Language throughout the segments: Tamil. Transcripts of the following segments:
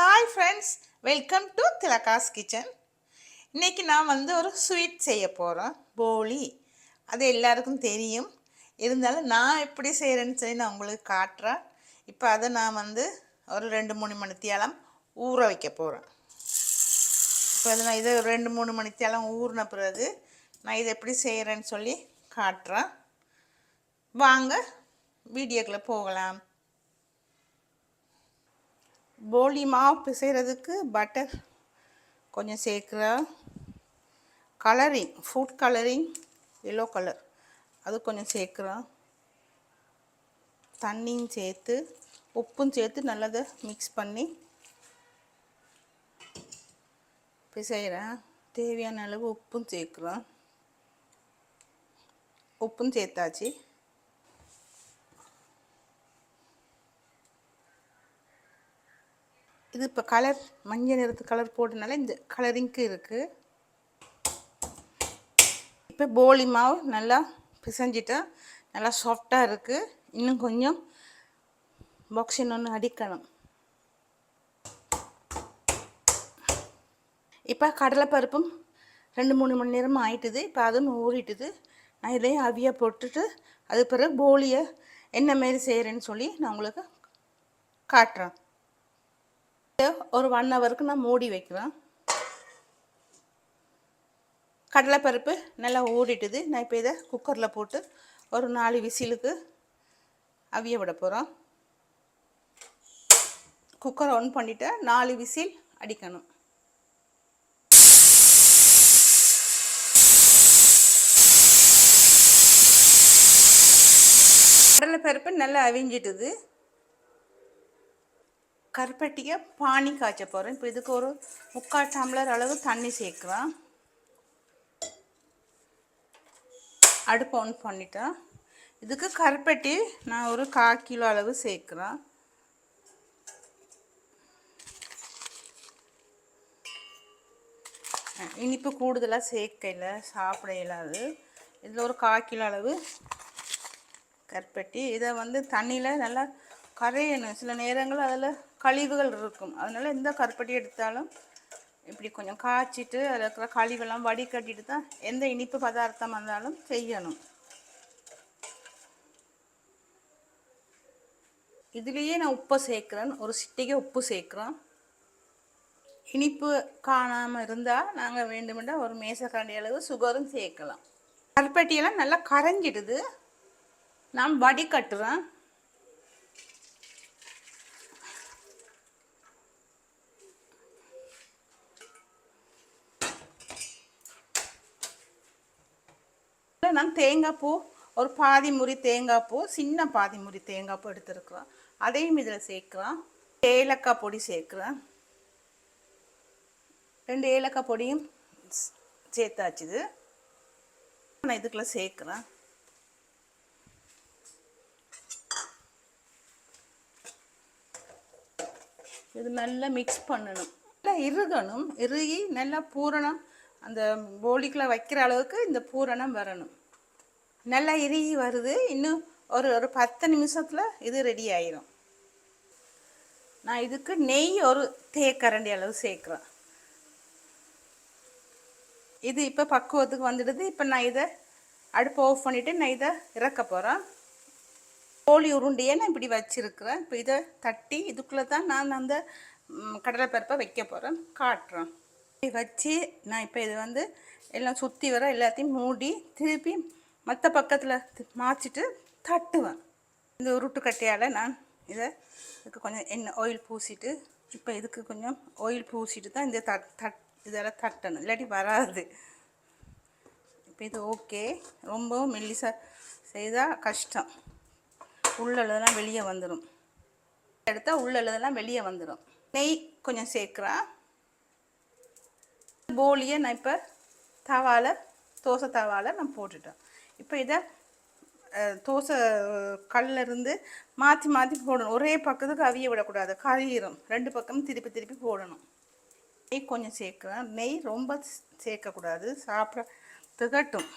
Hi friends welcome to Thilaka's kitchen இன்றைக்கி நான் வந்து ஒரு ஸ்வீட் செய்ய போகிறேன் போலி. அது எல்லாருக்கும் தெரியும். இருந்தாலும் நான் எப்படி செய்கிறேன்னு சொல்லி நான் உங்களுக்கு காட்டுறேன். இப்போ அதை நான் வந்து ஒரு ரெண்டு மூணு மணித்தியாலம் ஊற வைக்க போகிறேன் இப்போ அதை நான் இதை ரெண்டு மூணு மணித்தியாலம் ஊறின பிறகு நான் இதை எப்படி செய்கிறேன்னு சொல்லி காட்டுறேன். வாங்க வீடியோக்குள்ளே போகலாம். போலி மாவு பிசைகிறதுக்கு பட்டர் கொஞ்சம் சேர்க்குறேன் colouring food colouring yellow colour அது கொஞ்சம் சேர்க்குறேன் தண்ணியும் சேர்த்து உப்பும் சேர்த்து நல்லதை மிக்ஸ் பண்ணி பிசைகிறேன் தேவையான அளவு உப்பும் சேர்க்குறேன் உப்பும் சேர்த்தாச்சு. இது இப்போ கலர் மஞ்சள் நிறத்து கலர் போட்டனால இந்த கலரிங்க்கு இருக்குது இப்போ போலி மாவு நல்லா பிசைஞ்சிட்டேன் நல்லா சாஃப்டாக இருக்குது இன்னும் கொஞ்சம் பாக்ஸின் ஒன்று அடிக்கணும். இப்போ கடலைப்பருப்பும் ரெண்டு மூணு மணி நேரமாக ஆயிட்டுது. இப்போ அதுவும் ஊறிட்டுது. நான் இதையும் அவியாக போட்டுட்டு அது பிறகு போலியை என்ன மாரி செய்கிறேன்னு சொல்லி நான் உங்களுக்கு காட்டுறேன். ஒரு ஒன் ஹவருக்கு நான் மூடி வைக்கிறேன் கடலைப்பருப்பு நல்லா ஊறிட்டுது. நான் இப்போ இதை குக்கரில் போட்டு ஒரு நாலு விசிலுக்கு அவிய விட போகிறோம் குக்கரை ஆன் பண்ணிவிட்டு நாலு விசில் அடிக்கணும். கடலைப்பருப்பு நல்லா அவிஞ்சிட்டுது. கருப்பட்டியை பானி காய்ச்ச போகிறேன் இப்போ இதுக்கு ஒரு முக்கால் டம்ளர் அளவு தண்ணி சேர்க்குறேன் அடுப்பு ஆன் பண்ணிட்டேன் இதுக்கு கருப்பட்டி நான் ஒரு கால் கிலோ அளவு சேர்க்குறேன் இனிப்பு கூடுதலாக சேர்க்கல சாப்பிட இயலாது. இதில் ஒரு கால் கிலோ அளவு கருப்பட்டி. இதை வந்து தண்ணியில் நல்லா கரையணும். சில நேரங்கள் அதில் கழிவுகள் இருக்கும். அதனால் எந்த கருப்பட்டி எடுத்தாலும் இப்படி கொஞ்சம் காய்ச்சிட்டு அதில் இருக்கிற கழிவெல்லாம் வடிகட்டிட்டு தான் எந்த இனிப்பு பதார்த்தம் வந்தாலும் செய்யணும். இதுலேயே நான் உப்பை சேர்க்குறேன். ஒரு சிட்டிகை உப்பு சேர்க்குறோம். இனிப்பு காணாமல் இருந்தால் நாங்கள் வேண்டுமெண்டா ஒரு மேசக்கரண்டி அளவு சுகரும் சேர்க்கலாம். கருப்பட்டியெல்லாம் நல்லா கரைஞ்சிடுது. நான் வடிகட்டுறேன் நான் தேங்காய் பூ ஒரு பாதி முறி தேங்காய் பூ சின்ன பாதி முறி தேங்காய் பூ எடுத்துருக்குறோம் அதையும் இதில் சேர்க்குறோம் ஏலக்காய் பொடி சேர்க்குறேன். ரெண்டு ஏலக்காய் பொடியும் சேர்த்தாச்சுது நான் இதுக்குள்ளே சேர்க்குறேன். இது நல்லா மிக்ஸ் பண்ணணும். நல்லா இறுகணும். இறுகி நல்லா பூரணம். அந்த போலிக்குள்ளே வைக்கிற அளவுக்கு இந்த பூரணம் வரணும். நல்லா இறுகி வருது. இன்னும் ஒரு ஒரு பத்து நிமிஷத்தில் இது ரெடி ஆயிரும். நான் இதுக்கு நெய் ஒரு தேக்கரண்டி அளவு சேர்க்குறேன். இது இப்போ பக்குவத்துக்கு வந்துடுது. இப்போ நான் இதை அடுப்பு ஆஃப் பண்ணிவிட்டு நான் இதை இறக்க போகிறேன் கோழி உருண்டையை நான் இப்படி வச்சுருக்கிறேன். இப்போ இதை தட்டி இதுக்குள்ளே தான் நான் அந்த கடலைப்பருப்பை வைக்க போகிறேன் காட்டுறேன். வச்சு நான் இப்போ இதை வந்து எல்லாம் சுற்றி வர எல்லாத்தையும் மூடி திருப்பி மற்ற பக்கத்தில் மாச்சிட்டு தட்டுவேன். இந்த உருட்டு கட்டையால் நான் இதை இதுக்கு கொஞ்சம் எண்ணெய் ஆயில் பூசிட்டு இப்போ இதுக்கு கொஞ்சம் ஆயில் பூசிட்டு தான் இந்த தட் தட் இதெல்லாம் தட்டணும். இல்லாட்டி வராது. இப்போ இது ஓகே ரொம்பவும் மெல்லிசாக செய்தால் கஷ்டம். உள்ளதெல்லாம் வெளியே வந்துடும் எடுத்தால் உள்ளதெல்லாம் வெளியே வந்துடும் நெய் கொஞ்சம் சேர்க்குறேன் போலியை நான் இப்போ தவாவில் தோசை தவாவில் நான் போட்டுட்டேன். இப்போ இதை தோசை கல்லிருந்து மாற்றி மாற்றி போடணும். ஒரே பக்கத்துக்கு அவிய விடக்கூடாது. கரையிடும் ரெண்டு பக்கமும் திருப்பி திருப்பி போடணும். நெய் கொஞ்சம் சேர்க்குறேன் நெய் ரொம்ப சேர்க்கக்கூடாது. சாப்பிட திகட்டும்.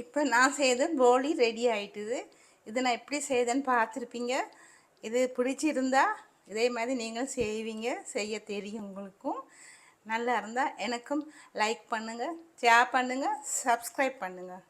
இப்போ நான் செய்த போலி ரெடி ஆகிட்டுது இது நான் எப்படி செய்தேன்னு பார்த்துருப்பீங்க. இது பிடிச்சிருந்தா இதே மாதிரி நீங்கள் செய்வீங்க. செய்ய தெரியும் உங்களுக்கும். நல்லா இருந்தால் எனக்கும் லைக் பண்ணுங்கள் ஷேர் பண்ணுங்கள் சப்ஸ்கிரைப் பண்ணுங்கள்